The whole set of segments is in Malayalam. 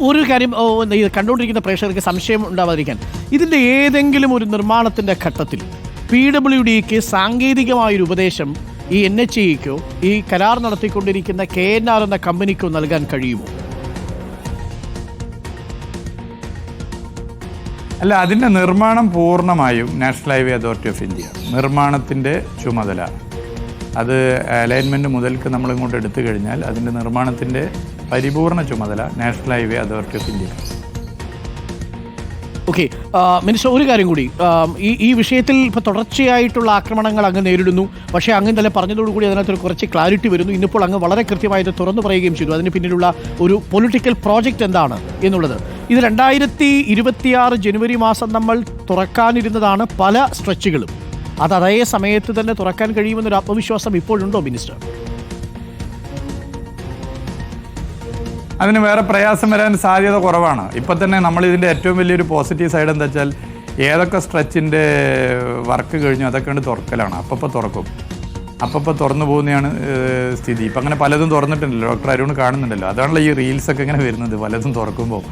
ഒരു കാര്യം കണ്ടുകൊണ്ടിരിക്കുന്ന പ്രേക്ഷകർക്ക് സംശയം ഉണ്ടാവാതിരിക്കാൻ. ഇതിന്റെ ഏതെങ്കിലും ഒരു നിർമ്മാണത്തിന്റെ ഘട്ടത്തിൽ പി ഡബ്ല്യു ഡിക്ക് സാങ്കേതികമായൊരു ഉപദേശം ഈ എൻ എച്ച് ഇക്കോ ഈ കരാർ നടത്തിക്കൊണ്ടിരിക്കുന്ന കെ എൻ ആർ എന്ന കമ്പനിക്കോ നൽകാൻ കഴിയുമോ? അല്ല അതിന്റെ നിർമ്മാണം പൂർണമായും national highway authority of India. നിർമ്മാണത്തിന്റെ ചുമതല. അത് അലൈൻമെന്റ് മുതൽക്ക് നമ്മളിങ്ങോട്ട് എടുത്തു കഴിഞ്ഞാൽ അതിന്റെ നിർമ്മാണത്തിന്റെ പരിപൂർണ ചുമതല national highway authority of India okay minister ഒരു കാര്യം കൂടി. ഈ ഈ വിഷയത്തിൽ ഇപ്പോൾ തുടർച്ചയായിട്ടുള്ള ആക്രമണങ്ങൾ അങ്ങ് നേരിടുന്നു. പക്ഷേ അങ്ങ് ഇന്നലെ പറഞ്ഞതോടുകൂടി അതിനകത്ത് കുറച്ച് ക്ലാരിറ്റി വരുന്നു. ഇന്നിപ്പോൾ അങ്ങ് വളരെ കൃത്യമായിട്ട് തുറന്നു പറയുകയും ചെയ്തു. അതിന് പിന്നിലുള്ള ഒരു പൊളിറ്റിക്കൽ പ്രോജക്റ്റ് എന്താണ് എന്നുള്ളത്. ഇത് രണ്ടായിരത്തി ഇരുപത്തിയാറ് ജനുവരി മാസം നമ്മൾ തുറക്കാനിരുന്നതാണ് പല സ്ട്രെച്ചുകളും അത് അതേ സമയത്ത് തന്നെ തുറക്കാൻ കഴിയുമെന്നൊരു ആത്മവിശ്വാസം ഇപ്പോഴുണ്ടോ മിനിസ്റ്റർ? അതിന് വേറെ പ്രയാസം വരാൻ സാധ്യത കുറവാണ്. ഇപ്പം തന്നെ നമ്മൾ ഇതിന്റെ ഏറ്റവും വലിയൊരു പോസിറ്റീവ് സൈഡ് എന്താ വെച്ചാൽ ഏതൊക്കെ സ്ട്രെച്ചിന്റെ വർക്ക് കഴിഞ്ഞു അതൊക്കെ തുറക്കലാണ്. അപ്പോൾ തുറക്കും. അപ്പപ്പോൾ തുറന്നു പോകുന്നതാണ് സ്ഥിതി. ഇപ്പം അങ്ങനെ പലതും തുറന്നിട്ടുണ്ടല്ലോ. ഡോക്ടർ അരുൺ കാണുന്നുണ്ടല്ലോ. അതാണല്ലോ ഈ റീൽസൊക്കെ ഇങ്ങനെ വരുന്നത് പലതും തുറക്കുമ്പോൾ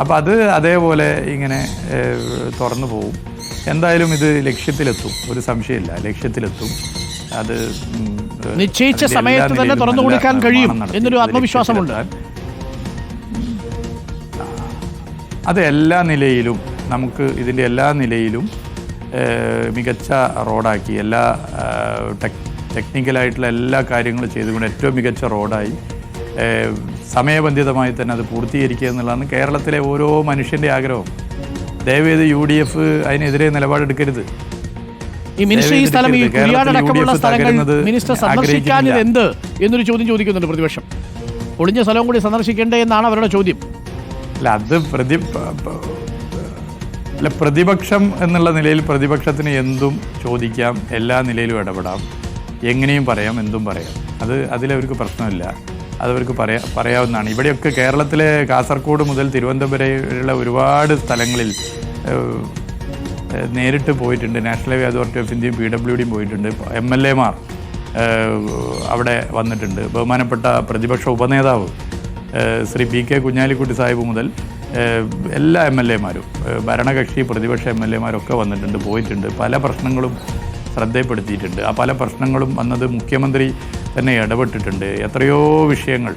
അപ്പം അത് അതേപോലെ ഇങ്ങനെ തുറന്നു പോകും എന്തായാലും ഇത് ലക്ഷ്യത്തിലെത്തും. ഒരു സംശയമില്ല. ലക്ഷ്യത്തിലെത്തും. അത് നിശ്ചയിച്ച സമയത്ത് തന്നെ തുറന്നു കൊടുക്കാൻ കഴിയും എന്നൊരു ആത്മവിശ്വാസമുണ്ട്. അത് എല്ലാ നിലയിലും നമുക്ക് ഇതിന്റെ എല്ലാ നിലയിലും മികച്ച റോഡാക്കി എല്ലാ ടെക് ടെക്നിക്കലായിട്ടുള്ള എല്ലാ കാര്യങ്ങളും ചെയ്തുകൊണ്ട് ഏറ്റവും മികച്ച റോഡായി. സമയബന്ധിതമായി തന്നെ അത് പൂർത്തീകരിക്കുക എന്നുള്ളതാണ് കേരളത്തിലെ ഓരോ മനുഷ്യന്റെ ആഗ്രഹം ദയവേത് യു ഡി എഫ് അതിനെതിരെ നിലപാടെടുക്കരുത്. ഈ മിനിസ്റ്റർ ഈ സ്ഥലം ഈ കുരിയാടക്കമുള്ള സ്ഥലങ്ങൾ മിനിസ്റ്റർ സന്ദർശിക്കാനിത് എന്ത് എന്നൊരു ചോദ്യം ചോദിക്കുന്നുണ്ട് പ്രതിപക്ഷം. ഒളിഞ്ഞ സ്ഥലവും കൂടി സന്ദർശിക്കേണ്ടേ എന്നാണ് അവരുടെ ചോദ്യം. അല്ല അത് പ്രതി അല്ല പ്രതിപക്ഷം എന്നുള്ള നിലയിൽ പ്രതിപക്ഷത്തിന് എന്തും ചോദിക്കാം എല്ലാ നിലയിലും ഇടപെടാം. എങ്ങനെയും പറയാം എന്തും പറയാം. അത് അതിലവർക്ക് പ്രശ്നമില്ല. അതവർക്ക് പറയാ പറയാവുന്നതാണ്. ഇവിടെയൊക്കെ കേരളത്തിലെ കാസർഗോഡ് മുതൽ തിരുവനന്തപുരം വരെയുള്ള ഒരുപാട് സ്ഥലങ്ങളിൽ നേരിട്ട് പോയിട്ടുണ്ട്. നാഷണൽ ഹൈവേ അതോറിറ്റി ഓഫ് ഇന്ത്യയും പി ഡബ്ല്യു ഡിയും പോയിട്ടുണ്ട്. എം എൽ എമാർ അവിടെ വന്നിട്ടുണ്ട്. ബഹുമാനപ്പെട്ട പ്രതിപക്ഷ ഉപനേതാവ് ശ്രീ പി കെ കുഞ്ഞാലിക്കുട്ടി സാഹിബ് മുതൽ എല്ലാ എം എൽ എമാരും ഭരണകക്ഷി പ്രതിപക്ഷ എം എൽ എമാരൊക്കെ വന്നിട്ടുണ്ട് പോയിട്ടുണ്ട്. പല പ്രശ്നങ്ങളും ശ്രദ്ധയിൽപ്പെടുത്തിയിട്ടുണ്ട് ആ പല പ്രശ്നങ്ങളും വന്നത് മുഖ്യമന്ത്രി തന്നെ ഇടപെട്ടിട്ടുണ്ട്. എത്രയോ വിഷയങ്ങൾ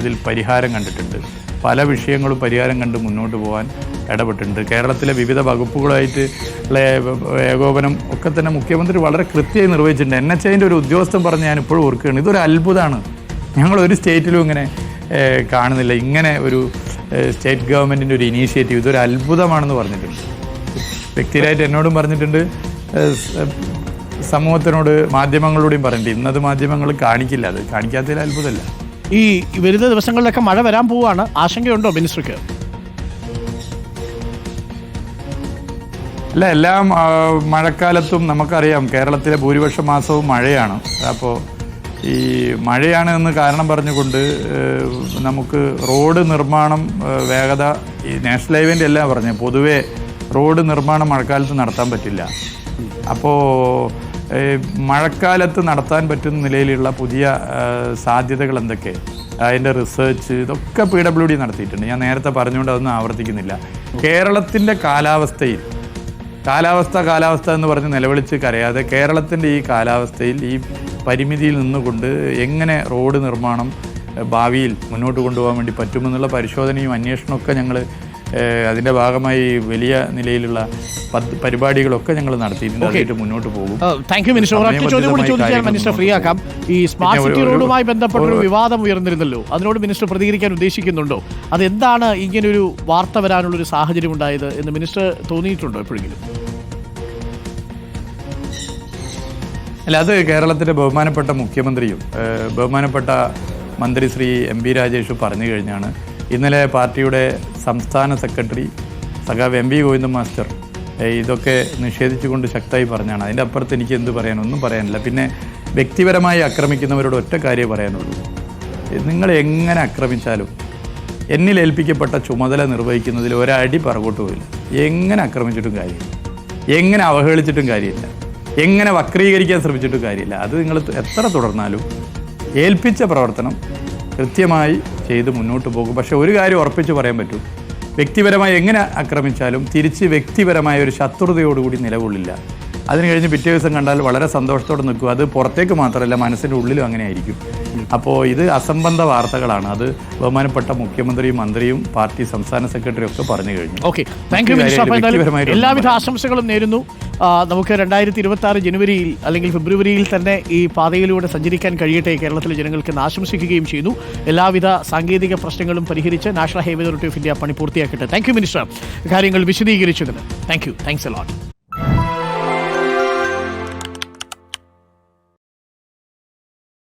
ഇതിൽ പരിഹാരം കണ്ടിട്ടുണ്ട്. പല വിഷയങ്ങളും പരിഹാരം കണ്ട് മുന്നോട്ട് പോകാൻ ഇടപെട്ടിട്ടുണ്ട്. കേരളത്തിലെ വിവിധ വകുപ്പുകളായിട്ട് ഉള്ള ഏകോപനം ഒക്കെ തന്നെ മുഖ്യമന്ത്രി വളരെ കൃത്യമായി നിർവഹിച്ചിട്ടുണ്ട്. എൻ എച്ച് ഐന്റെ ഒരു ഉദ്യോഗസ്ഥൻ പറഞ്ഞ് ഞാൻ ഇപ്പോഴും ഓർക്കുകയാണ് ഇതൊരു അത്ഭുതമാണ്. ഞങ്ങൾ ഒരു സ്റ്റേറ്റിലും ഇങ്ങനെ കാണുന്നില്ല. ഇങ്ങനെ ഒരു സ്റ്റേറ്റ് ഗവൺമെന്റിന്റെ ഒരു ഇനീഷ്യേറ്റീവ് ഇതൊരു അത്ഭുതമാണെന്ന് പറഞ്ഞിട്ടുണ്ട്. വ്യക്തിയായിട്ട് എന്നോടും പറഞ്ഞിട്ടുണ്ട് സമൂഹത്തിനോട് മാധ്യമങ്ങളോടും പറഞ്ഞിട്ടുണ്ട് ഇന്നത് മാധ്യമങ്ങൾ കാണിക്കില്ല. അത് കാണിക്കാത്തതിൽ അത്ഭുതമല്ല. ഈ വരുന്ന ദിവസങ്ങളിലൊക്കെ മഴ വരാൻ പോവുകയാണ് ആശങ്കയുണ്ടോ മിനിസ്റ്റർക്ക്? അല്ല എല്ലാം മഴക്കാലത്തും നമുക്കറിയാം. കേരളത്തിലെ ഭൂരിപക്ഷ മാസവും മഴയാണ്. അപ്പോൾ ഈ മഴയാണ് എന്ന് കാരണം പറഞ്ഞുകൊണ്ട് നമുക്ക് റോഡ് നിർമ്മാണം വേഗത ഈ നാഷണൽ ഹൈവേന്റെ എല്ലാം പറഞ്ഞു പൊതുവേ റോഡ് നിർമ്മാണം മഴക്കാലത്ത് നടത്താൻ പറ്റില്ല. അപ്പോൾ മഴക്കാലത്ത് നടത്താൻ പറ്റുന്ന നിലയിലുള്ള പുതിയ സാധ്യതകൾ എന്തൊക്കെ? അതിന്റെ റിസർച്ച് ഇതൊക്കെ പി ഡബ്ല്യു ഡി നടത്തിയിട്ടുണ്ട്. ഞാൻ നേരത്തെ പറഞ്ഞുകൊണ്ട് അതൊന്നും ആവർത്തിക്കുന്നില്ല. കേരളത്തിന്റെ കാലാവസ്ഥയിൽ കാലാവസ്ഥ കാലാവസ്ഥ എന്ന് പറഞ്ഞ് നിലവിളിച്ച് കരയാതെ കേരളത്തിന്റെ ഈ കാലാവസ്ഥയിൽ ഈ പരിമിതിയിൽ നിന്നുകൊണ്ട് എങ്ങനെ റോഡ് നിർമ്മാണം ഭാവിയിൽ മുന്നോട്ട് കൊണ്ടുപോകാൻ വേണ്ടി പറ്റുമെന്നുള്ള പരിശോധനയും അന്വേഷണമൊക്കെ ഞങ്ങൾ അതിന്റെ ഭാഗമായി വലിയ നിലയിലുള്ള പരിപാടികളൊക്കെ ഞങ്ങൾ നടത്തിയിട്ടുണ്ട്. മുന്നോട്ട് പോകും. Thank you minister. ഒരൊറ്റ ചോദ്യം കൂടി ചോദിക്കാൻ മിനിസ്റ്റർ ഫ്രീ ആക്കാം ഈ സ്മാർട്ട് സിറ്റി റോഡുമായി ബന്ധപ്പെട്ട ഒരു ഒരു- വിവാദം ഉയർന്നിരുന്നല്ലോ. അതിനോട് മിനിസ്റ്റർ പ്രതികരിക്കാൻ ഉദ്ദേശിക്കുന്നുണ്ടോ? അതെന്താണ് ഒരു വാർത്ത വരാനുള്ള ഒരു സാഹചര്യം ഉണ്ടായത് എന്ന് മിനിസ്റ്റർ തോന്നിയിട്ടുണ്ടോ എപ്പോഴെങ്കിലും? അല്ല അത് കേരളത്തിന്റെ ബഹുമാനപ്പെട്ട മുഖ്യമന്ത്രിയും ബഹുമാനപ്പെട്ട മന്ത്രി ശ്രീ എം പി രാജേഷും പറഞ്ഞു കഴിഞ്ഞാണ്. ഇന്നലെ പാർട്ടിയുടെ സംസ്ഥാന സെക്രട്ടറി സഖാവ് എം വി ഗോവിന്ദ മാസ്റ്റർ ഇതൊക്കെ നിഷേധിച്ചുകൊണ്ട് ശക്തമായി പറഞ്ഞാണ്. അതിന്റെ അപ്പുറത്ത് എനിക്ക് എന്ത് പറയാനൊന്നും പറയാനില്ല. പിന്നെ വ്യക്തിപരമായി ആക്രമിക്കുന്നവരോട് ഒറ്റ കാര്യമേ പറയാനുള്ളൂ. നിങ്ങൾ എങ്ങനെ ആക്രമിച്ചാലും എന്നിൽ ഏൽപ്പിക്കപ്പെട്ട ചുമതല നിർവഹിക്കുന്നതിൽ ഒരടി പറകോട്ട് പോയില്ല എങ്ങനെ ആക്രമിച്ചിട്ടും കാര്യമില്ല. എങ്ങനെ അവഹേളിച്ചിട്ടും കാര്യമില്ല. എങ്ങനെ വക്രീകരിക്കാൻ ശ്രമിച്ചിട്ടും കാര്യമില്ല. അത് നിങ്ങൾ എത്ര തുടർന്നാലും ഏൽപ്പിച്ച പ്രവർത്തനം കൃത്യമായി ചെയ്ത് മുന്നോട്ട് പോകും. പക്ഷേ ഒരു കാര്യം ഉറപ്പിച്ച് പറയാൻ പറ്റും. വ്യക്തിപരമായി എങ്ങനെ ആക്രമിച്ചാലും തിരിച്ച് വ്യക്തിപരമായ ഒരു ശത്രുതയോടുകൂടി നിലകൊള്ളില്ല. അതിന് കഴിഞ്ഞ് പിറ്റേ ദിവസം കണ്ടാൽ വളരെ സന്തോഷത്തോടെ നിൽക്കും. അത് പുറത്തേക്ക് മാത്രമല്ല മനസ്സിന്റെ ഉള്ളിലും അങ്ങനെ ആയിരിക്കും അപ്പോൾ ഇത് അസംബന്ധ വാർത്തകളാണ്. അത് ബഹുമാനപ്പെട്ട മുഖ്യമന്ത്രിയും മന്ത്രിയും പാർട്ടി സംസ്ഥാന സെക്രട്ടറിയും ഒക്കെ പറഞ്ഞു കഴിഞ്ഞു. ഓക്കെ. താങ്ക് യു എല്ലാവിധ ആശംസകളും നേരുന്നു. നമുക്ക് രണ്ടായിരത്തി ഇരുപത്തി ആറ് ജനുവരിയിൽ അല്ലെങ്കിൽ ഫെബ്രുവരിയിൽ തന്നെ ഈ പാതയിലൂടെ സഞ്ചരിക്കാൻ കഴിയട്ടെ കേരളത്തിലെ ജനങ്ങൾക്ക് ആശംസിക്കുകയും ചെയ്യുന്നു എല്ലാവിധ സാങ്കേതിക പ്രശ്നങ്ങളും പരിഹരിച്ച് national highway authority of India പണി പൂർത്തിയാക്കട്ടെ. Thank you minister. കാര്യങ്ങൾ വിശദീകരിച്ചതിന്. Thank you thanks a lot